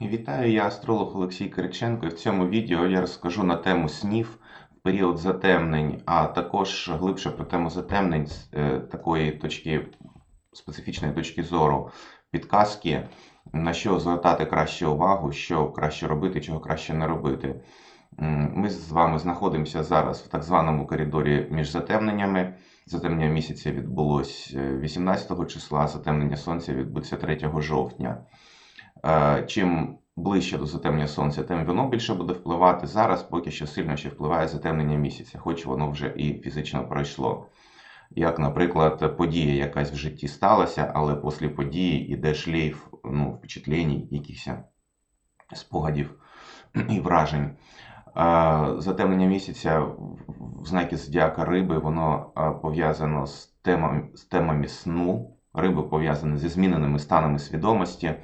Вітаю, я астролог Олексій Кириченко і в цьому відео я розкажу на тему снів в період затемнень, а також глибше про тему затемнень з е, такої точки, специфічної точки зору, підказки, на що звертати краще увагу, що краще робити, чого краще не робити. Ми з вами знаходимося зараз в так званому коридорі між затемненнями. Затемнення місяця відбулось е, 18 числа, затемнення сонця відбудеться 3 жовтня. Е, Чим ближче до затемнення сонця, тим воно більше буде впливати. Зараз поки що сильно ще впливає затемнення місяця, хоч воно вже і фізично пройшло. Як, наприклад, подія якась в житті сталася, але після події йде шлейф ну, впечатлень, якихось спогадів і вражень. Е, Затемнення місяця в знакі зодіака риби, воно е, пов'язано з темами, з темами сну. Риби пов'язані зі зміненими станами свідомості,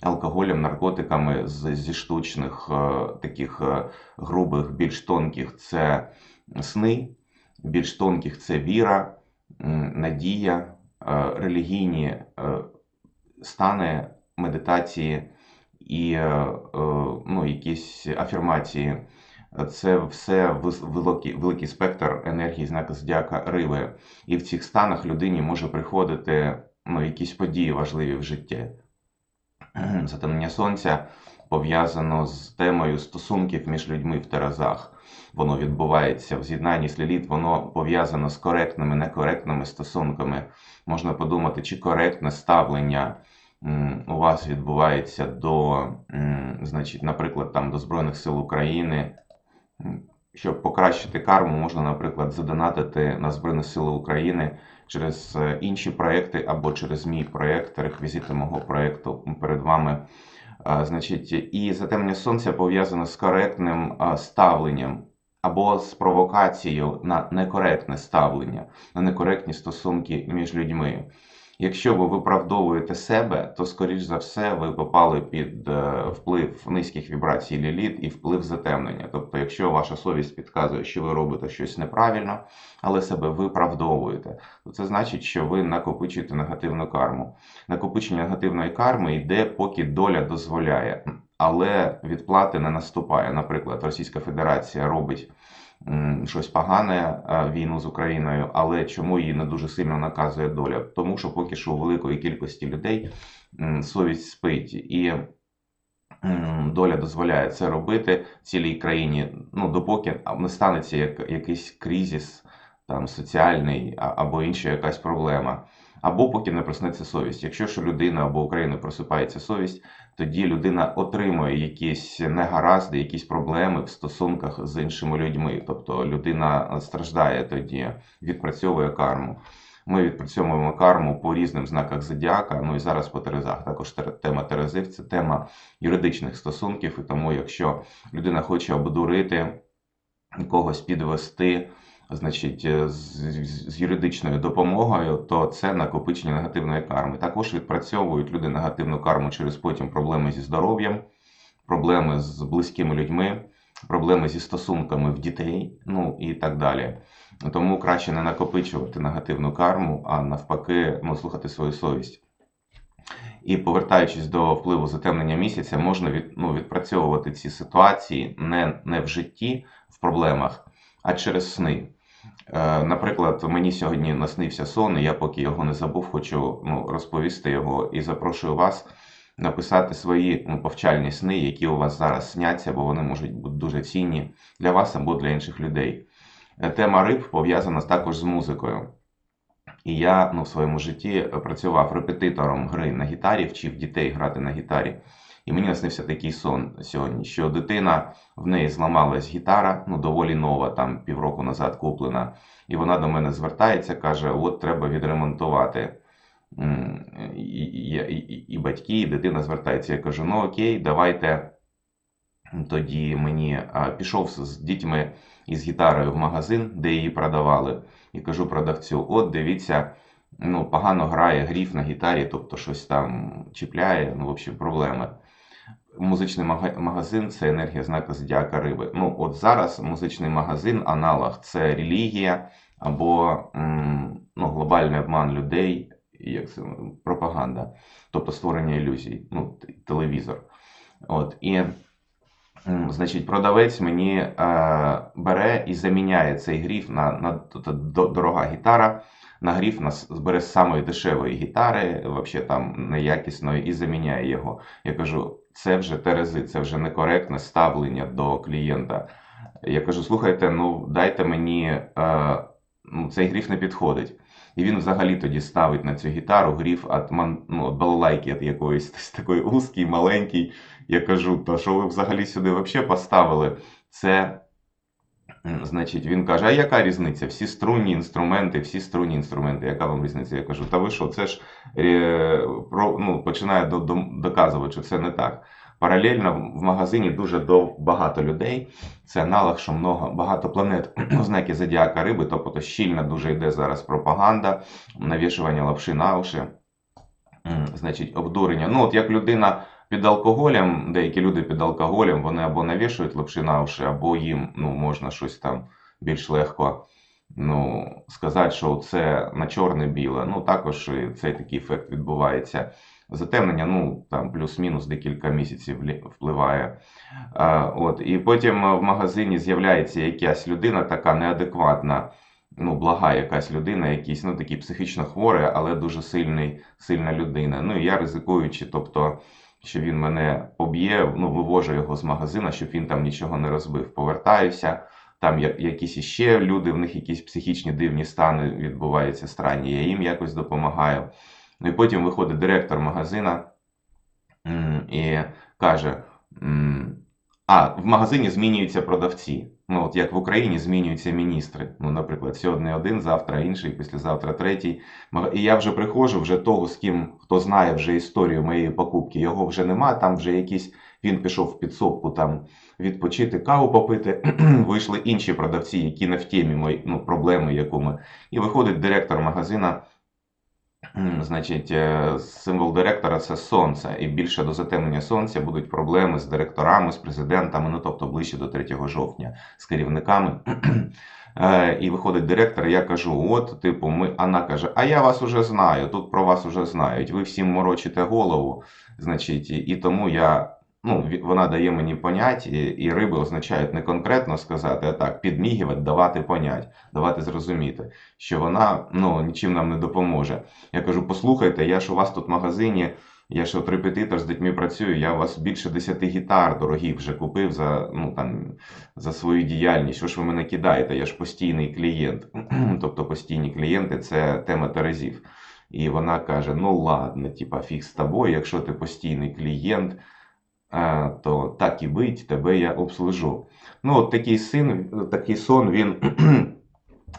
алкоголем, наркотиками зі штучних, е, таких е, грубих, більш тонких це сни, більш тонких це віра, надія, е, релігійні стани медитації і ну, якісь афірмації. Це все великий, великий спектр енергії знака зодіака риби. І в цих станах людині може приходити ну, якісь події важливі в житті. Затемнення сонця пов'язано з темою стосунків між людьми в Терезах. Воно відбувається в з'єднанні з воно пов'язано з коректними, некоректними стосунками. Можна подумати, чи коректне ставлення у вас відбувається до, значить, наприклад, там, до Збройних сил України. Щоб покращити карму, можна, наприклад, задонатити на Збройні Сили України через е, інші проекти або через мій проект, реквізити мого проекту перед вами. Значить, і затемнення сонця пов'язане з коректним ставленням або з провокацією на некоректне ставлення, на некоректні стосунки між людьми. Якщо ви виправдовуєте себе, то, скоріш за все, ви попали під е, вплив низьких вібрацій ліліт і вплив затемнення. Тобто, якщо ваша совість підказує, що ви робите щось неправильно, але себе виправдовуєте, то це значить, що ви накопичуєте негативну карму. Накопичення негативної карми йде, поки доля дозволяє, але відплати не наступає. Наприклад, Російська Федерація робить щось погане е, війну з Україною, але чому її не дуже сильно наказує доля? Тому що поки що у великої кількості людей совість спить і. Доля дозволяє це робити цілій країні, ну допоки не станеться як, якийсь кризис, там соціальний або інша якась проблема, або поки не проснеться совість. Якщо ж у людини або України просипається совість, тоді людина отримує якісь негаразди, якісь проблеми в стосунках з іншими людьми. Тобто людина страждає тоді, відпрацьовує карму. Ми відпрацьовуємо карму по різним знаках зодіака. Ну і зараз по Терезах. Також тема Терезив це тема юридичних стосунків. І тому, якщо людина хоче обдурити когось підвести, значить, е, з, юридичною допомогою, то це накопичення негативної карми. Також відпрацьовують люди негативну карму через потім проблеми зі здоров'ям, проблеми з близькими людьми, проблеми зі стосунками в дітей, ну і так далі. Тому краще не накопичувати негативну карму, а навпаки, ну, слухати свою совість. І повертаючись до впливу затемнення місяця, можна від, ну, відпрацьовувати ці ситуації не, не в житті, в проблемах, а через сни. Е, наприклад, мені сьогодні наснився сон, і я поки його не забув, хочу ну, розповісти його і запрошую вас написати свої ну, повчальні сни, які у вас зараз сняться, бо вони можуть бути дуже цінні для вас або для інших людей. Е, Тема риб пов'язана також з музикою. І я ну, в своєму житті працював репетитором гри на гітарі, вчив дітей грати на гітарі. І мені наснився такий сон сьогодні, що дитина в неї зламалась гітара, ну доволі нова, там півроку назад куплена. І вона до мене звертається, каже: от треба відремонтувати. І, і, і, і батьки, і дитина звертається. Я кажу: ну окей, давайте тоді мені а, пішов з- дітьми із гітарою в магазин, де її продавали, і кажу продавцю: от дивіться, ну погано грає гріф на гітарі, тобто щось там чіпляє, ну, в общем, проблеми. Музичний магазин це енергія знака зодіака риби. Ну, от зараз музичний магазин, аналог це релігія або ну, глобальний обман людей, як це пропаганда, тобто створення ілюзій, ну, телевізор. От, і, значить, продавець мені е, бере і заміняє цей гриф на, на т- д- дорога гітара. На гриф на, с- бере з самої дешевої гітари, взагалі там неякісної, і заміняє його. Я кажу, це вже терези, це вже некоректне ставлення до клієнта. Я кажу, слухайте, ну дайте мені, е, ну, цей гріф не підходить. І він взагалі тоді ставить на цю гітару гріф ман, ну, от балалайки от якоїсь тобто такої узкий, маленький. Я кажу, та що ви взагалі сюди взагалі поставили? Це, значить, він каже, а яка різниця? Всі струнні інструменти, всі струнні інструменти. Яка вам різниця? Я кажу, та ви що, це ж е, ну, починає до, до, доказувати, що це не так. Паралельно в магазині дуже багато людей. Це аналог, що много, багато планет ознаки зодіака риби, тобто щільно дуже йде зараз пропаганда, навішування лапши на уші, значить, обдурення. Ну, от як людина під алкоголем, деякі люди під алкоголем, вони або навішують лапши на уші, або їм ну, можна щось там більш легко ну, сказати, що це на чорне-біле. Ну, також цей такий ефект відбувається. Затемнення, ну, там плюс-мінус декілька місяців впливає. А, от, і потім е, в магазині з'являється якась людина така неадекватна, ну, блага якась людина, якийсь, ну, такий психічно хворий, але дуже сильний, сильна людина. Ну, і я ризикуючи, тобто, що він мене поб'є, ну, вивожу його з магазина, щоб він там нічого не розбив. Повертаюся, там якісь іще люди, в них якісь психічні дивні стани відбуваються странні, я їм якось допомагаю. Ну, і потім виходить директор магазина і каже: а, в магазині змінюються продавці. Ну, от як в Україні змінюються міністри. Ну, наприклад, сьогодні один, завтра інший, післязавтра третій. І я вже приходжу, вже того, з ким хто знає вже історію моєї покупки, його вже нема. Там вже якийсь він пішов в підсобку там відпочити, каву попити. Вийшли інші продавці, які не в темі мої ну, проблеми, яку ми. І виходить директор магазина. Значить, е, символ директора це сонце, і більше до затемнення сонця будуть проблеми з директорами, з президентами, ну тобто ближче до 3 жовтня, з керівниками. Е, І виходить директор, я кажу: от, типу, ми, вона каже, а я вас уже знаю, тут про вас уже знають, ви всім морочите голову, значить, і тому я. Ну, вона дає мені понять, і, і риби означають не конкретно сказати, а так, підмігувати, давати понять, давати зрозуміти, що вона ну, нічим нам не допоможе. Я кажу, послухайте, я ж у вас тут в магазині, я ж от репетитор з дітьми працюю, я у вас більше 10 гітар дорогих вже купив за, ну, там, за свою діяльність. Що ж ви мене кидаєте? Я ж постійний клієнт. тобто постійні клієнти це тема Терезів. І вона каже: ну ладно, типа фіг з тобою, якщо ти постійний клієнт, то так і бить, тебе я обслужу. Ну, от такий син, такий сон, він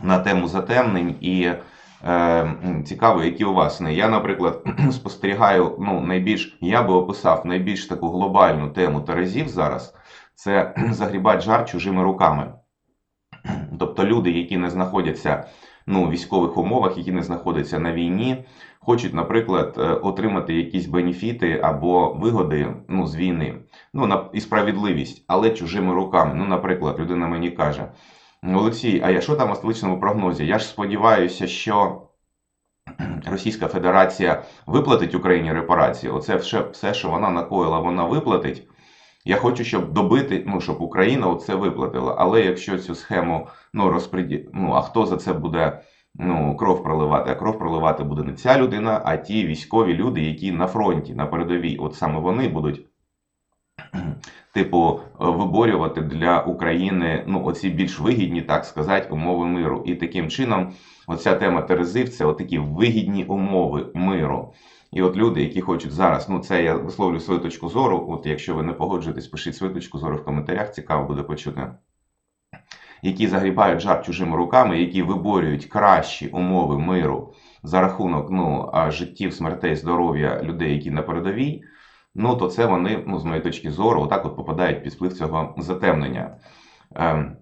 на тему затемнень і е, цікаво, які у вас не. Я, наприклад, спостерігаю, ну, найбільш, я би описав найбільш таку глобальну тему Терезів зараз, це загрібати жар чужими руками. Тобто люди, які не знаходяться ну, в військових умовах, які не знаходяться на війні, хочуть, наприклад, е, отримати якісь бенефіти або вигоди ну, з війни. Ну, і справедливість, але чужими руками. Ну, наприклад, людина мені каже: Олексій, а я що там у столичному прогнозі? Я ж сподіваюся, що Російська Федерація виплатить Україні репарації. Оце все, все, що вона накоїла, вона виплатить. Я хочу, щоб добити, ну, щоб Україна це виплатила. Але якщо цю схему ну, розпреді... ну, а хто за це буде ну, кров проливати? А кров проливати буде не ця людина, а ті військові люди, які на фронті, на передовій. От саме вони будуть типу, виборювати для України ну, оці більш вигідні, так сказати, умови миру. І таким чином, оця тема Терезив це такі вигідні умови миру. І от люди, які хочуть зараз, ну це я висловлю свою точку зору. От якщо ви не погоджуєтесь, пишіть свою точку зору в коментарях, цікаво буде почути. Які загрібають жар чужими руками, які виборюють кращі умови миру за рахунок ну, життів, смертей, здоров'я людей, які на передовій, ну то це вони, ну, з моєї точки зору, отак от попадають під вплив цього затемнення. Ем,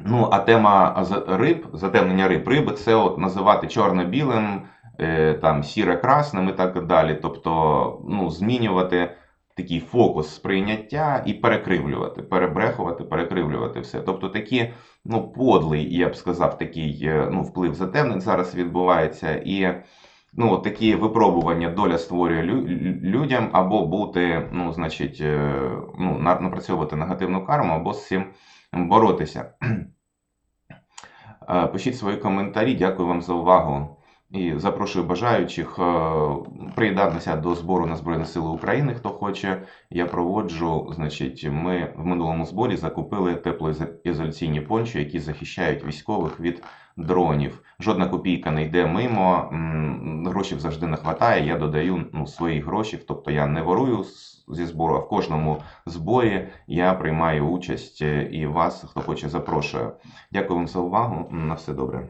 ну, а тема риб, затемнення риб, риби це от називати чорно-білим, е, там, сіре-красним і так далі. Тобто, ну, змінювати такий фокус сприйняття і перекривлювати, перебрехувати, перекривлювати все. Тобто такі, ну, подлий, я б сказав, такий е, ну, вплив затемнень зараз відбувається. І ну, такі випробування доля створює лю- лю- людям, або бути, ну, значить, е, ну, на- напрацьовувати негативну карму, або з цим боротися. Е, Пишіть свої коментарі, дякую вам за увагу. І запрошую бажаючих е, приєднатися до збору на Збройні Сили України, хто хоче. Я проводжу, значить, ми в минулому зборі закупили теплоізоляційні пончо, які захищають військових від дронів. Жодна копійка не йде мимо, м, грошей завжди не вистачає. Я додаю ну, свої гроші, тобто я не ворую зі збору, а в кожному зборі я приймаю участь е, і вас, хто хоче, запрошую. Дякую вам за увагу. На все добре.